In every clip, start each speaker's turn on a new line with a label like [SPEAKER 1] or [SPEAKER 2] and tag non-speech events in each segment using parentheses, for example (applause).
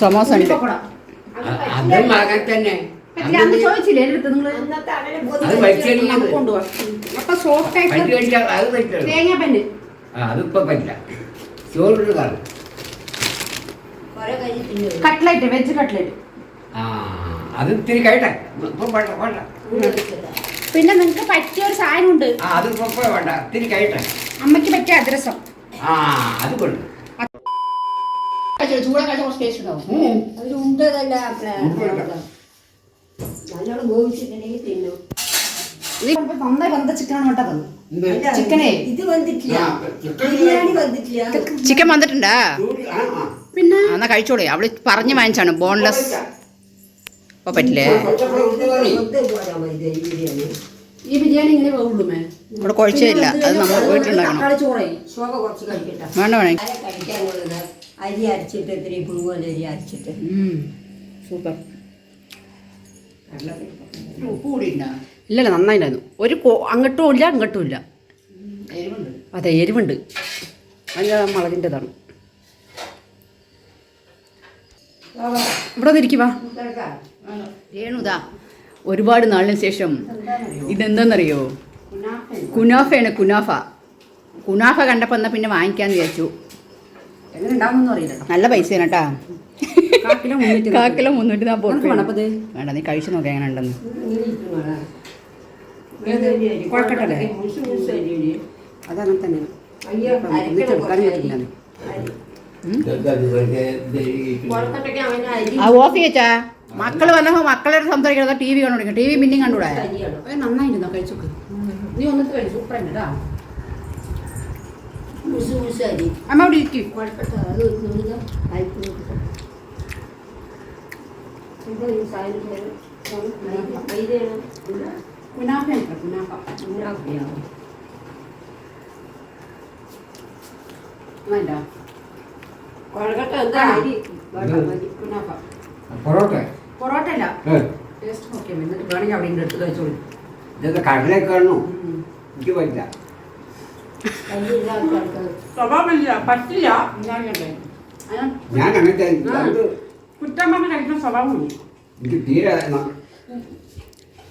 [SPEAKER 1] സമോസ ഉണ്ട്
[SPEAKER 2] അത്
[SPEAKER 3] മകൻ തന്നെ.
[SPEAKER 1] അന്ന് ചോദിച്ചില്ലേ അടുത്ത് നിങ്ങൾ
[SPEAKER 3] അത്
[SPEAKER 2] പൊതിഞ്ഞ്
[SPEAKER 3] വലിച്ചെറിഞ്ഞത്.
[SPEAKER 1] നമുക്ക് കൊണ്ടുപോവാം അപ്പൊ സോഫ്റ്റ് ആയിട്ട്
[SPEAKER 3] കഴിച്ചാൽ അത് പറ്റില്ല.
[SPEAKER 1] തേങ്ങാപ്പന്നെ
[SPEAKER 3] ആ അതിപ്പോ പറ്റില്ല. ചോറിട്ട് കാണും
[SPEAKER 2] കുറെ
[SPEAKER 1] കട്ട്ലറ്റ് വെജ് കട്ട്ലറ്റ്.
[SPEAKER 3] ആ അത് ഇത്തിരി കഴിട്ടെ ഇപ്പൊ വേണ്ട വേണ്ട.
[SPEAKER 1] പിന്നെ നിങ്ങൾക്ക് പറ്റിയ ഒരു സാധനം ഉണ്ട്
[SPEAKER 3] ആ ഇപ്പൊ വേണ്ട ഇത്തിരി കഴിട്ടെ
[SPEAKER 1] അമ്മയ്ക്ക് പറ്റിയ അതിരസം
[SPEAKER 3] ആ അത് കൊണ്ട്
[SPEAKER 1] ചൂടെ കഴിച്ച കുറച്ച് ടേസ്റ്റ് ഉണ്ടാവും.
[SPEAKER 2] അതിൽ ഉണ്ടതല്ല
[SPEAKER 3] ഉണ്ടല്ല.
[SPEAKER 2] നല്ലോണം ഗോപിച്ചിട്ടുണ്ടെങ്കിൽ തിന്നു.
[SPEAKER 1] നീ നന്നായി വന്ന ചിക്കനാണ് കേട്ടോ തന്നു
[SPEAKER 3] എന്ത്?
[SPEAKER 2] അല്ല,
[SPEAKER 1] ചിക്കനേ?
[SPEAKER 2] ഇത് വന്നിട്ടില്ല.
[SPEAKER 3] ആ, ചിക്കൻ
[SPEAKER 2] ബിരിയാണി വന്നിട്ടില്ല.
[SPEAKER 1] ചിക്കൻ വന്നിട്ടുണ്ടാ. പിന്നെ? എന്നാ കഴിച്ചോളേ. അവൾ പറഞ്ഞു വാങ്ങിച്ചാണ്. ബോൺലെസ് അപ്പൊ പറ്റില്ലേ?
[SPEAKER 2] ഈ ബിരിയാണി
[SPEAKER 1] ഇങ്ങനെ പോകുള്ളൂ മേ. ഇവിടെ കുഴച്ചില്ല അത് നമ്മൾ വീട്ടിലുണ്ടാക്കണം. വേണ്ട വേണേ.
[SPEAKER 2] അര അരച്ചിട്ട് ഇത്തിരി പുഴുപോലെ അരി അരച്ചിട്ട്.
[SPEAKER 1] സൂപ്പർ. ഇല്ലല്ല നന്നായില്ലായിരുന്നു ഒരു അങ്ങോട്ടും ഇല്ല അങ്ങോട്ടും ഇല്ല. അതെ എരിവുണ്ട്. അതിന്റെ മുളകിന്റെതാണ്. ഇവിടെ വന്നിരിക്കുവാ രേണുതാ ഒരുപാട് നാളിന് ശേഷം ഇതെന്താണെന്നറിയോ കുനാഫയാണ്. കുനാഫ. കുനാഫ കണ്ടപ്പോൾ എന്നാൽ പിന്നെ വാങ്ങിക്കാന്ന് വിചാരിച്ചു. നല്ല പൈസയാണ് കേട്ടാ
[SPEAKER 2] കാക്കിലോ മുന്നൂറ്റി
[SPEAKER 1] നാൽപ്പത്? വേണ്ട നീ കഴിച്ചു നോക്കാം എങ്ങനെ ഉണ്ടെന്ന്?
[SPEAKER 2] അതങ്ങനെ തന്നെ.
[SPEAKER 1] ആ ഓഫ് ചെയ്യച്ചാ മക്കൾ വന്നപ്പോ മക്കളോട് സംസാരിക്കണം ടി വി കണ്ടു ടി വി പിന്നെയും കണ്ടുകൂടാ നന്നായിരുന്നു നീ കഴിച്ചു അമ്മ അവിടെ ഇരിക്കും. കുനാഫ കുനാഫ. വേണ്ട. കുനാഫ.
[SPEAKER 3] പൊറോട്ട.
[SPEAKER 1] പൊറോട്ട അല്ല. ടേസ്റ്റ് നോക്കിയാൽ എന്നിട്ട് വേണമെങ്കിൽ അവിടെ എടുത്ത് കഴിച്ചോളൂ.
[SPEAKER 3] ഇതൊക്കെ കടലൊക്കെ കാണു എനിക്ക് പറ്റില്ല.
[SPEAKER 1] സ്വഭാവമില്ല പറ്റില്ല.
[SPEAKER 3] ഞാൻ അങ്ങനത്തെ
[SPEAKER 1] കുറ്റം പറഞ്ഞ് കഴിക്കുന്ന സ്വഭാവമില്ല.
[SPEAKER 3] എനിക്ക് തീരെ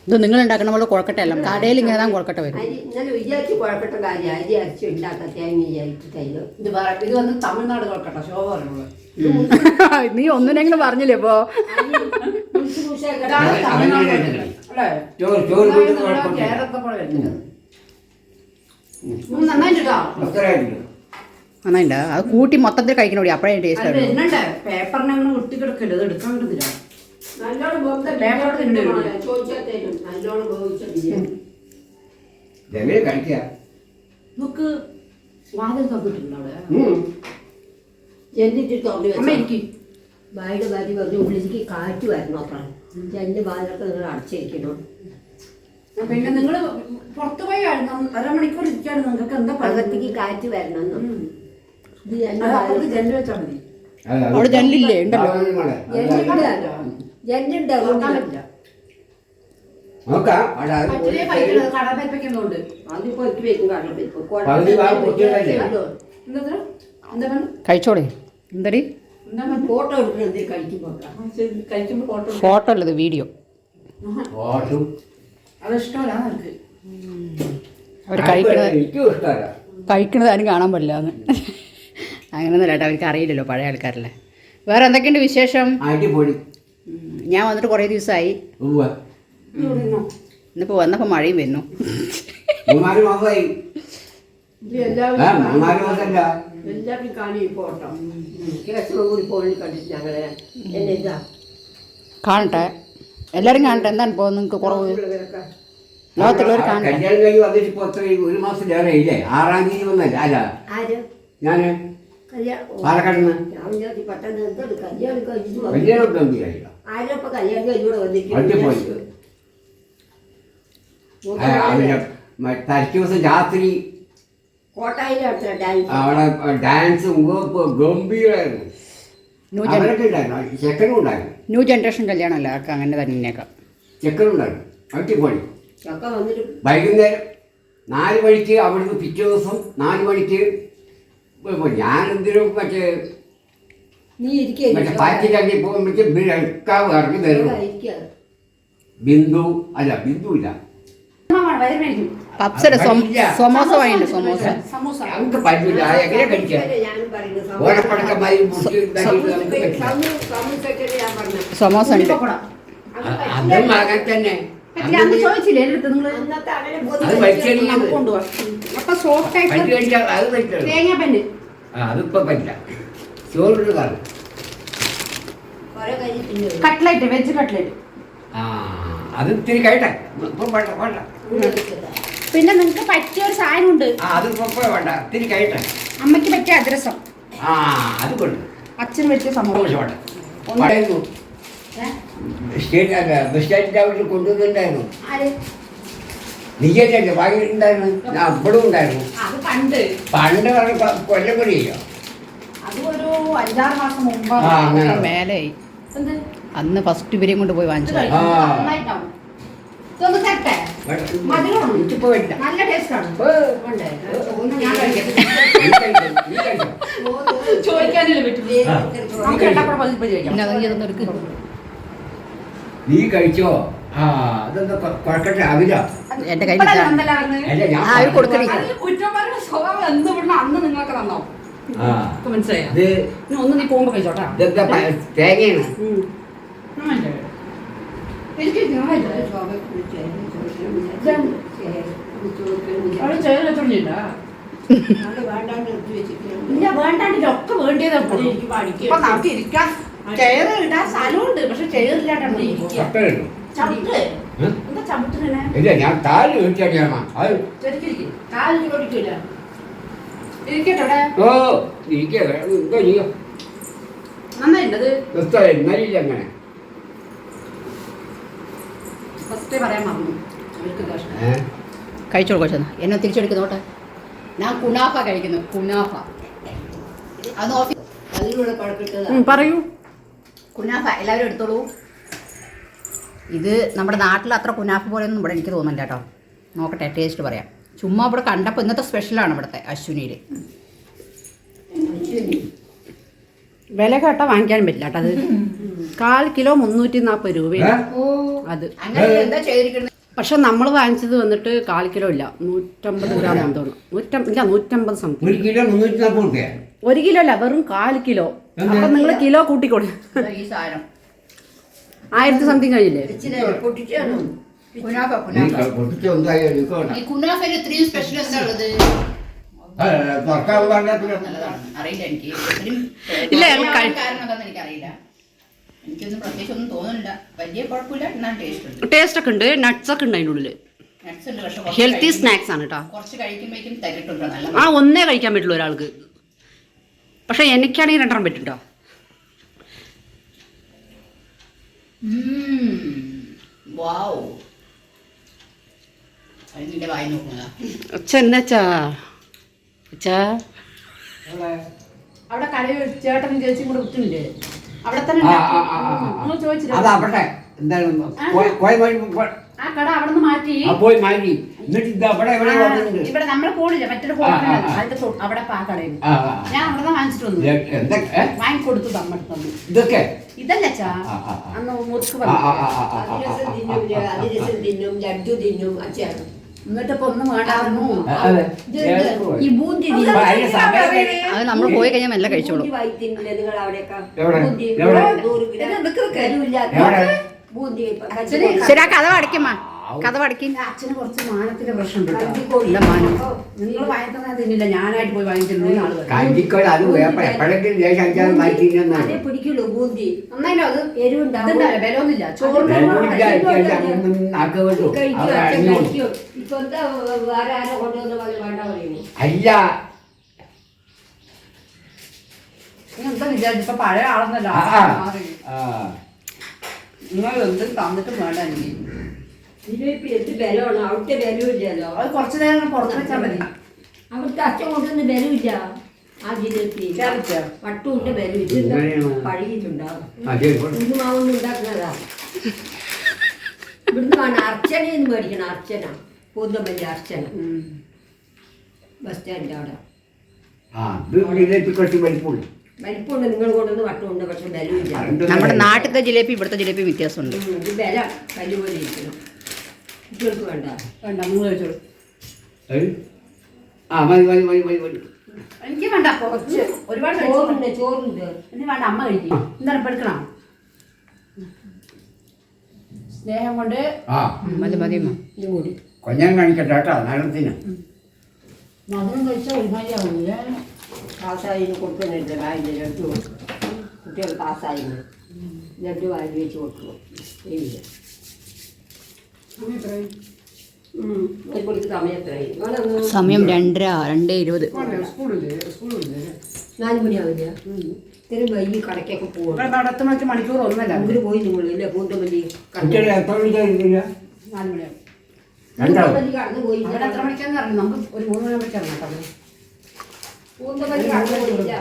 [SPEAKER 1] ഇത് നിങ്ങൾ ഉണ്ടാക്കണ പോലെ കുഴക്കട്ടെ അല്ല കടയിൽ ഇങ്ങനെ தான் കുഴക്കട്ടെ വരും.
[SPEAKER 2] അരി ഇന്നലെ വിചാരിച്ച് കുഴക്കട്ട കാര്യം അരി അരച്ച് ഉണ്ടാക്കാം തേങ്ങ വിചാരിച്ചിട്ടല്ലോ
[SPEAKER 1] ഇത് വേറെ ഇത് വന്ന് തമിഴ്നാട് കുഴക്കട്ടെ ശോഭ പറയുന്നത് (laughs) നീ ഒന്നിനെങ്കിലും പറഞ്ഞില്ലേ ഇപ്പോ? നന്നായിട്ടോ അത് കൂട്ടി മൊത്തത്തിൽ കഴിക്കണോടി അപ്പഴേ ടേസ്റ്റ്
[SPEAKER 2] പേപ്പറിനെ അങ്ങനെ ഒട്ടി കിടക്കല്ലോ? അത് എടുക്കാൻ കിട്ടുന്നില്ല
[SPEAKER 3] കഴിക്കുക
[SPEAKER 1] നമുക്ക് വാതിൽ തന്നിട്ടുണ്ട്.
[SPEAKER 2] എന്നിട്ട് തുറന്നു വെച്ചു. ഭാര്യയുടെ ഭാര്യ പറഞ്ഞു ഉള്ളിലേക്ക് കാറ്റ് വരണം അത്ര എന്റെ വാതിലൊക്കെ നിങ്ങൾ അടച്ചിരിക്കണം
[SPEAKER 1] പിന്നെ നിങ്ങൾ പുറത്തു പോയി അരമണിക്കൂർ ഇരിക്കാണ് നിങ്ങൾക്ക് എന്താ
[SPEAKER 2] അകത്തേക്ക് കാറ്റ് വരണം
[SPEAKER 1] ജനൽ വെച്ചാൽ മതി. ജനലില്ലേ? ഉണ്ടല്ലോ.
[SPEAKER 3] സാധനം നോക്കാം. അവിടെ അത്
[SPEAKER 2] അതിപ്പോ വെക്കും കടലിപ്പോ
[SPEAKER 3] പകുതി ഭാഗം പൊട്ടിയതല്ലേ?
[SPEAKER 1] എന്താ എന്താ പറഞ്ഞു? കഴിച്ചോളേ എന്തടി? എന്താ
[SPEAKER 2] ഫോട്ടോ എടുക്കുന്നത്
[SPEAKER 1] കഴിക്കുമ്പോൾ ഫോട്ടോ ഫോട്ടോ അല്ലത് വീഡിയോ.
[SPEAKER 3] ഓട്ടും
[SPEAKER 1] അവർ
[SPEAKER 3] എനിക്കും ഇഷ്ടമല്ല.
[SPEAKER 1] ആരും കാണാൻ പറ്റില്ല എന്ന്. അങ്ങനെയൊന്നും കേട്ടോ അവർക്ക് അറിയില്ലല്ലോ പഴയ ആൾക്കാരല്ലേ. വേറെ എന്തൊക്കെയുണ്ട് വിശേഷം?
[SPEAKER 3] അടിപൊളി.
[SPEAKER 1] ഞാൻ വന്നിട്ട് കുറേ ദിവസമായി.
[SPEAKER 3] ഇന്നിപ്പോ
[SPEAKER 1] ഇന്നിപ്പോൾ വന്നപ്പോൾ മഴയും വരുന്നു
[SPEAKER 2] എല്ലാവരും പോട്ടോ കൂടി കണ്ടിട്ട് ഞങ്ങളെ. എന്നെ ഇതാ.
[SPEAKER 1] കാണട്ടെ. എല്ലാവരും കാണട്ടെ. എന്താണ് ഇപ്പോൾ നിങ്ങൾക്ക് കുറവ്? ലോകത്തുള്ളവർ കാണട്ടെ.
[SPEAKER 3] കല്യാണം കഴിഞ്ഞ് വന്നിട്ട് ഒരു മാസം ആറാം തീയതി വന്നല്ല? അല്ല
[SPEAKER 2] ആര്?
[SPEAKER 3] ഞാൻ.
[SPEAKER 2] കല്യാണം
[SPEAKER 3] പാലക്കാട്
[SPEAKER 2] കല്യാണം.
[SPEAKER 3] കല്യാണം
[SPEAKER 2] കല്യാണം
[SPEAKER 3] ദിവസം രാത്രി അവിടെ ഡാൻസ് ഗംഭീരമായിരുന്നു ചെക്കനും ഉണ്ടായിരുന്നു.
[SPEAKER 1] ന്യൂ ജനറേഷൻ കല്യാണമല്ല ആർക്ക് അങ്ങനെ തന്നെയൊക്കെ
[SPEAKER 3] ചെക്കനും ഉണ്ടായിരുന്നു. അടിപൊളി വൈകുന്നേരം നാല് മണിക്ക് അവിടുന്ന് പിറ്റേ ദിവസം നാല് മണിക്ക് ഞാൻ എന്തിനും മറ്റേ
[SPEAKER 2] നീ
[SPEAKER 3] മറ്റേ പാറ്റിലാക്കി പോകുമ്പോഴേക്കും ഇവരൊക്കെ ഇറങ്ങി വരും ബിന്ദു അല്ല ബിന്ദു ഇല്ല.
[SPEAKER 2] പപ്സര.
[SPEAKER 1] സമോസ വാങ്ങിണ്ട് സമോസ.
[SPEAKER 3] പറ്റില്ല എങ്ങനെ കഴിക്കാം
[SPEAKER 1] സമോസ ഉണ്ട്.
[SPEAKER 3] അതും മകൻ തന്നെ.
[SPEAKER 1] അപ്പൊ സോഫ്റ്റ് ആയിട്ട് തേങ്ങ
[SPEAKER 3] അതിപ്പോ പറ്റില്ല. ചോറിട്ട്
[SPEAKER 1] കട്ട്ലറ്റ് വെജ് കട്ട്ലറ്റ്
[SPEAKER 3] ആ അത് ഇത്തിരി കഴിട്ടെ.
[SPEAKER 1] പിന്നെ നിങ്ങക്ക് പറ്റിയ ഒരു സാധനം ഉണ്ട്
[SPEAKER 3] വേണ്ട ഇത്തിരി കഴിട്ടെ.
[SPEAKER 1] അമ്മയ്ക്ക് പറ്റിയ അദ്രസം
[SPEAKER 3] ആ അത് കൊണ്ട്.
[SPEAKER 1] അച്ഛൻ പറ്റിയ സംഭവം.
[SPEAKER 3] പറയുന്നു സ്റ്റേറ്റ് ബസ് സ്റ്റാൻഡിന്റെ അവിടെ കൊണ്ടുവന്നിട്ടുണ്ടായിരുന്നു നീയല്ലേ വാങ്ങിയിട്ടുണ്ടായിരുന്നു ഞാൻ അപ്പോഴും ഉണ്ടായിരുന്നു
[SPEAKER 1] പണ്ട്
[SPEAKER 3] പണ്ട് പറഞ്ഞ പ- കൊല്ലം കൂടിയോ
[SPEAKER 1] അത് ഒരു അഞ്ചാറ് മാസം മുമ്പ്
[SPEAKER 3] ആ, അങ്ങനെ.
[SPEAKER 1] മേലെയായി അന്ന് ഫസ്റ്റ് ഇവരെയും കൊണ്ട് പോയി വാങ്ങിച്ചു. ചോദിക്കാനല്ലേ പറ്റും
[SPEAKER 3] ആ.
[SPEAKER 1] നമുക്ക് രണ്ടാം പതിപ്പ് കഴിക്കാം
[SPEAKER 3] നീ കഴിച്ചോ? ആ അതെന്താ കൊഴക്കട്ടെ അവില
[SPEAKER 1] എന്റെ കയ്യിൽ
[SPEAKER 3] തേങ്ങയാണ്?
[SPEAKER 1] ഒക്കെ ഇരിക്കാം ചെയർ ഇടാൻ സ്ഥലമുണ്ട് പക്ഷെ
[SPEAKER 3] ചെയർ ഇല്ലാണ്ടാണ്
[SPEAKER 1] ചവിട്ട്. എന്താ ചവിട്ടിനെ
[SPEAKER 3] ഇല്ല ഞാൻ
[SPEAKER 1] കാൽ കൊടുക്കില്ല ഇരിക്കട്ടെ
[SPEAKER 3] ഓ എനിക്ക് എന്തോ ചെയ്യോ
[SPEAKER 1] നന്നായിട്ടത്
[SPEAKER 3] എത്ര ഇന്നലില്ല അങ്ങനെ?
[SPEAKER 1] ഫസ്റ്റ് പറയാൻ മറന്നു. അവർക്ക് കഷ്ടം
[SPEAKER 3] ഏ?
[SPEAKER 1] കഴിച്ചോളൂ കഴിച്ചോ എന്നെ. തിരിച്ചെടുക്കുന്നോട്ടെ ഞാൻ കുനാഫ കഴിക്കുന്നു കുനാഫ. അത് ഓഫീസ്
[SPEAKER 2] അതിലൂടെ
[SPEAKER 1] പറയൂ. കുനാഫ എല്ലാവരും എടുത്തോളൂ. ഇത് നമ്മുടെ നാട്ടിൽ അത്ര കുനാഫ പോലെയൊന്നും ഇവിടെ എനിക്ക് തോന്നുന്നില്ല കേട്ടോ. നോക്കട്ടെ ടേസ്റ്റ് പറയാം. ചുമ്മാ ഇവിടെ കണ്ടപ്പോൾ ഇന്നത്തെ സ്പെഷ്യലാണ് ഇവിടുത്തെ അശ്വിനിയിൽ വില കേട്ട വാങ്ങിക്കാൻ പറ്റില്ല കേട്ടോ അത്. കാൽ കിലോ മുന്നൂറ്റി നാൽപ്പത് രൂപയാണ് അത്.
[SPEAKER 3] എന്താ
[SPEAKER 1] പക്ഷെ നമ്മൾ വാങ്ങിച്ചത് വന്നിട്ട് കാൽ കിലോ ഇല്ല. നൂറ്റമ്പത് ഗ്രാം തോന്നുന്നു. നൂറ്റമ്പത് ഇല്ല നൂറ്റമ്പത് സംതിങ്
[SPEAKER 3] ഒരു കിലോ
[SPEAKER 1] അല്ല വെറും കാൽ കിലോ? അപ്പൊ നിങ്ങൾ കിലോ കൂട്ടിക്കൊടു
[SPEAKER 4] ഈ സാധനം.
[SPEAKER 1] ആയിരത്തി സംതിങ് കഴിഞ്ഞില്ലേ? ഇല്ല,
[SPEAKER 4] ടേസ്റ്റ്
[SPEAKER 1] ഒക്കെ ഉണ്ട്. നട്ട്സ് ഒക്കെ ഉണ്ട്
[SPEAKER 4] അതിന്റെ കുറച്ച്
[SPEAKER 1] ഹെൽത്തി സ്നാക്സ് ആണ് കേട്ടോ ആ ഒന്നേ കഴിക്കാൻ പറ്റുള്ളൂ ഒരാൾക്ക്. പക്ഷെ എനിക്കാണെങ്കിൽ രണ്ടെണ്ണം പറ്റും കേട്ടോ അച്ഛ എന്നാച്ചാ അച്ഛാ? അവിടെ കടയിൽ ചേട്ടനും ചേച്ചിയും കൂടെ വിട്ടില്ലേ അവിടെ തന്നെ
[SPEAKER 3] ആ,
[SPEAKER 1] ചോദിച്ചില്ല കട അവിടെ നിന്ന് മാറ്റി
[SPEAKER 3] പോയി മാറ്റി. എന്നിട്ട് ഇത് അവിടെ എവിടെ വന്നിട്ടുണ്ട്
[SPEAKER 1] ഇവിടെ നമ്മൾ ഫോണില്ല മറ്റൊരു. അതിന്റെ തൊ- അവിടെ ആ കടയിൽ
[SPEAKER 3] ആ, ആ.
[SPEAKER 1] ഞാൻ അവിടെ നിന്ന് വാങ്ങിച്ചിട്ട് വന്നു
[SPEAKER 3] ഇത് എന്തൊക്കെ ഏ?
[SPEAKER 1] വാങ്ങിക്കൊടുത്തു തന്നു
[SPEAKER 3] ഇതൊക്കെ
[SPEAKER 1] ഇതല്ല ചാ
[SPEAKER 3] ആ, ആ, ആ.
[SPEAKER 1] അന്ന് മുറുക്ക്
[SPEAKER 3] ആ, ആ,
[SPEAKER 1] പറഞ്ഞു
[SPEAKER 3] ആ, ആ, ആ, ആ,
[SPEAKER 2] അതിരസം തിന്നും അതിരസം തിന്നും ലഡ്ഡു തിന്നും അച്ഛാണ്
[SPEAKER 1] എന്നിട്ട് ഇപ്പൊ ഒന്നും വേണ്ടായിരുന്നു
[SPEAKER 3] ആ, അതെ.
[SPEAKER 2] ഈ ബൂന്തി
[SPEAKER 3] അപ്പൊ
[SPEAKER 2] തിന്നും.
[SPEAKER 3] അതിന് സമയം
[SPEAKER 1] അത് നമ്മൾ പോയി കഴിഞ്ഞാൽ മെല്ലെ കഴിച്ചോളൂ
[SPEAKER 2] ബൂന്തി വാങ്ങിത്തിന്നില്ലേ നിങ്ങൾ അവിടെയൊക്കെ?
[SPEAKER 3] എവിടെ?
[SPEAKER 2] ബൂന്തി
[SPEAKER 3] എവിടെ?
[SPEAKER 2] നൂറ് ഗ്രാം. എരിവില്ലാത്ത
[SPEAKER 3] എവിടെ?
[SPEAKER 2] ബൂന്തി
[SPEAKER 1] ശരി ശരി ആ കഥ അടയ്ക്കമ്മ കഥ പഠിക്കും. അച്ഛന് കുറച്ച് മാനത്തിന്റെ പ്രശ്നം ഇല്ല മാനം. നിങ്ങൾ തിന്നില്ല. ഞാനായിട്ട് പോയി.
[SPEAKER 3] അത് എപ്പോഴെങ്കിലും ദേശം അഞ്ചാറ് മാറ്റി
[SPEAKER 2] അതേ പിടിക്കുള്ളൂ ബൂന്തി.
[SPEAKER 1] നന്നായില്ലോ അത്
[SPEAKER 2] എരിവുണ്ടാവും വേറെ ആരോ കൊണ്ടുവന്ന് വേണ്ട പറയുന്നു.
[SPEAKER 3] അല്ല.
[SPEAKER 1] എന്താ വിചാരിച്ചപ്പോ പഴയ ആളൊന്നല്ല. നിങ്ങൾ എന്തും തന്നിട്ടും വേണ്ട എനിക്ക്.
[SPEAKER 2] ഇതിലിപ്പോ എന്ത് ബലമാണ്? അവിടുത്തെ ബലമില്ലല്ലോ
[SPEAKER 1] അത് കുറച്ച് നേരം പുറത്ത് വെച്ചാൽ മതി.
[SPEAKER 2] അവിടുത്തെ അച്ഛൻ കൊണ്ടൊന്നും ബലമില്ല ആ ജിലേബി ബലമില്ല. പഴകിയിട്ടുണ്ടാവും. ഉണ്ടാക്കുന്നതാ. ഇവിടുന്ന് വേണം അർച്ചനയെന്ന് മേടിക്കണം അർച്ചന. പൂന്തമല്ലി അർച്ചന. ബസ് സ്റ്റാൻഡിന്റെ അവിടെ.
[SPEAKER 3] ജിലേബി വലിപ്പമുണ്ട്
[SPEAKER 2] നിങ്ങൾ കൊണ്ടുവന്ന് വട്ടമുണ്ട് പക്ഷെ ബലമില്ല
[SPEAKER 4] നമ്മുടെ നാട്ടിലത്തെ ജിലേബി ഇവിടുത്തെ ജിലേബി വ്യത്യാസമുണ്ട്.
[SPEAKER 2] ബല പോലെ ഇരിക്കണം കുട്ടികൾക്ക് വേണ്ട.
[SPEAKER 1] വേണ്ട നിങ്ങൾ കഴിച്ചോളൂ.
[SPEAKER 3] ആ മതി മതി മതി മതി മതി
[SPEAKER 1] എനിക്ക് വേണ്ട കുറച്ച്. ഒരുപാട്
[SPEAKER 2] ചോറുണ്ട് ചോറുണ്ട്.
[SPEAKER 1] എനിക്ക് വേണ്ട അമ്മ കഴിക്കും. എന്താണ് ഇപ്പൊ എടുക്കണം സ്നേഹം കൊണ്ട്
[SPEAKER 3] ആ.
[SPEAKER 4] മതി മതി.
[SPEAKER 2] ഇത് കൂടി.
[SPEAKER 3] കൊഞ്ഞാൻ കാണിക്കട്ടെ കേട്ടോ നാളത്തിന്
[SPEAKER 1] മധുരം കഴിച്ചാൽ ഒരുമാതിരി ആവില്ലേ
[SPEAKER 2] പാസ്സായിന് കൊടുക്കുന്നുണ്ട് വായിൽ ലഡു കുട്ടികൾ പാസ്സായിന് ലഡു വായിൽ വെച്ച് കൊടുക്കണം ഇല്ല
[SPEAKER 1] അമ്മ എത്രയായി?
[SPEAKER 2] ഉം, ഒരു മണിക്ക് സമയം
[SPEAKER 4] രണ്ടര രണ്ടേ ഇരുപത്.
[SPEAKER 2] നാല് മണിയാവില്ല? ഇത്തിരി വൈകി കടക്കൊക്കെ പോകും
[SPEAKER 1] ഇവിടെ വെച്ച് മണിക്കൂർ ഒന്നല്ല
[SPEAKER 2] അങ്ങോട്ട് പോയി നിങ്ങൾ ഇല്ലേ? പൂന്തമല്ലി
[SPEAKER 1] നാല് മണിയാവും.
[SPEAKER 2] പൂന്തമല്ലി കടന്നു പോയി.
[SPEAKER 1] അവിടെ എത്ര മണിക്കാന്ന് അറിയില്ല. നമുക്ക് ഒരു മൂന്ന് മണിയാകുമ്പോൾ ഇറങ്ങാം കേട്ടോ
[SPEAKER 2] പൂന്തമല്ലി കടന്നു പോയില്ല.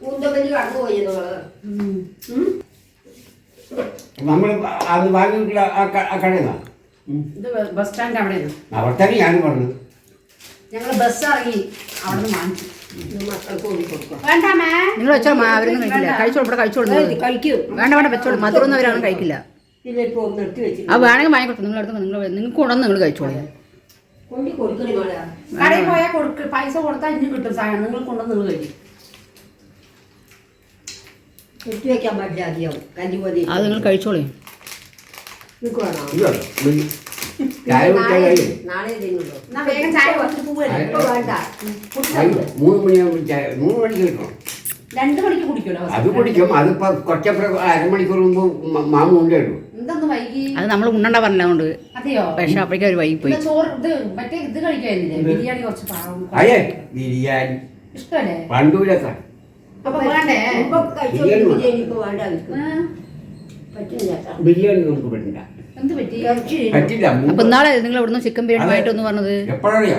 [SPEAKER 2] പൂന്തമല്ലി കടന്നു പോയി നിങ്ങൾ?
[SPEAKER 3] നമ്മൾ അത് വാങ്ങിയിട്ടുള്ള ആ ക- ആ കടയിൽ നിന്നാ
[SPEAKER 1] ഇത് ബസ് സ്റ്റാൻഡ് അവിടെയാണ്
[SPEAKER 3] അവിടെ തന്നെ ഞാൻ പറഞ്ഞത്.
[SPEAKER 1] ഞങ്ങൾ ബസ് ഇറങ്ങി അവിടെ നിന്ന് വാങ്ങിച്ചു
[SPEAKER 4] നിങ്ങൾ വെച്ചോ മാ, അവരൊന്നും കഴിക്കില്ല. കഴിച്ചോളൂ ഇവിടെ കഴിച്ചോളൂ. വേണ്ട വേണ്ട വെച്ചോളൂ. മധുരമൊന്നും അവരൊന്നും കഴിക്കില്ല. ആ വേണമെങ്കിൽ വാങ്ങി കൊടുത്തു. നിങ്ങൾ എടുത്ത് നിങ്ങൾ നിങ്ങൾക്ക് കൊണ്ടുവന്ന് നിങ്ങൾ കഴിച്ചോളൂ.
[SPEAKER 1] കടയിൽ പോയാൽ കൊടുക്ക. പൈസ കൊടുത്താൽ ഇനി കിട്ടും സാധനം. നിങ്ങൾ കൊണ്ടുവന്ന് നിങ്ങൾ കഴിക്കും.
[SPEAKER 4] അത് നിങ്ങൾ കഴിച്ചോളൂ.
[SPEAKER 3] ചായ കുടിക്കാൻ കഴിയും മൂന്ന് മണിയാകുമ്പോൾ ചായ മൂന്ന് മണിക്ക് കിട്ടണം
[SPEAKER 1] രണ്ട് മണിക്ക് കുടിക്കുമല്ലോ
[SPEAKER 3] അത് കുടിക്കും. അതിപ്പോ കുറച്ചപ്പുറം അരമണിക്കൂർ മുമ്പ് മാമ
[SPEAKER 1] വൈകി?
[SPEAKER 4] അത് നമ്മൾ ഉണ്ണണ്ട പറഞ്ഞതുകൊണ്ട്
[SPEAKER 1] അതെയോ?
[SPEAKER 4] പക്ഷെ അപ്പോഴേക്കും അവർ വൈകി പോയി.
[SPEAKER 3] അയ്യേ ബിരിയാണി. പണ്ടൂരൊക്കെ. ബിരിയാണി
[SPEAKER 1] നമുക്ക്
[SPEAKER 2] പറ്റില്ല
[SPEAKER 3] ബിരിയാണി നമുക്ക് പറ്റില്ല
[SPEAKER 1] എന്ത് പറ്റി?
[SPEAKER 3] പറ്റില്ല
[SPEAKER 4] അപ്പൊ ഇന്നാളെ നിങ്ങൾ ഇവിടുന്ന് ചിക്കൻ ബിരിയാണി ആയിട്ടൊന്ന് പറഞ്ഞത്?
[SPEAKER 3] എപ്പോഴറിയാം?